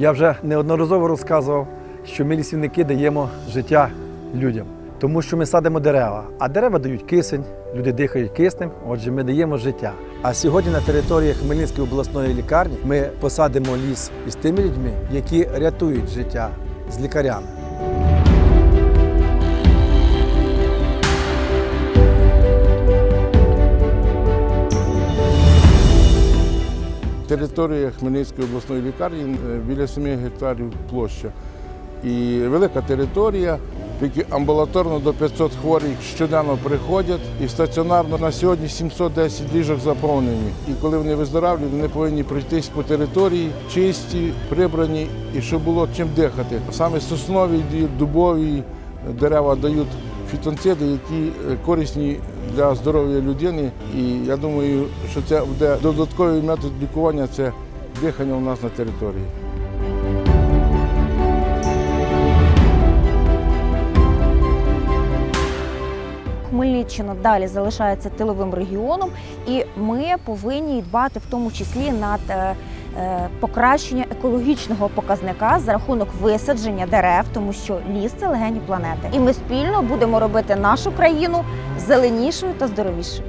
Я вже неодноразово розказував, що ми лісівники даємо життя людям, тому що ми садимо дерева, а дерева дають кисень, люди дихають киснем, отже, ми даємо життя. А сьогодні на території Хмельницької обласної лікарні ми посадимо ліс із тими людьми, які рятують життя з лікарями. Територія Хмельницької обласної лікарні е, біля 7 гектарів площа. І велика територія, тільки амбулаторно до 500 хворих щоденно приходять, і стаціонарно на сьогодні 710 ліжок заповнені. І коли вони виздоравлюють, вони повинні пройтись по території, чисті, прибрані, і щоб було чим дихати. Саме соснові, дубові дерева дають фітонциди, які е, корисні для здоров'я людини. І я думаю, що це буде додатковий метод лікування це дихання у нас на території. Хмельниччина далі залишається тиловим регіоном, і ми повинні дбати в тому числі над е, покращення екологічного показника за рахунок висадження дерев, тому що ліс це легені планети. І ми спільно будемо робити нашу країну зеленішою та здоровішою.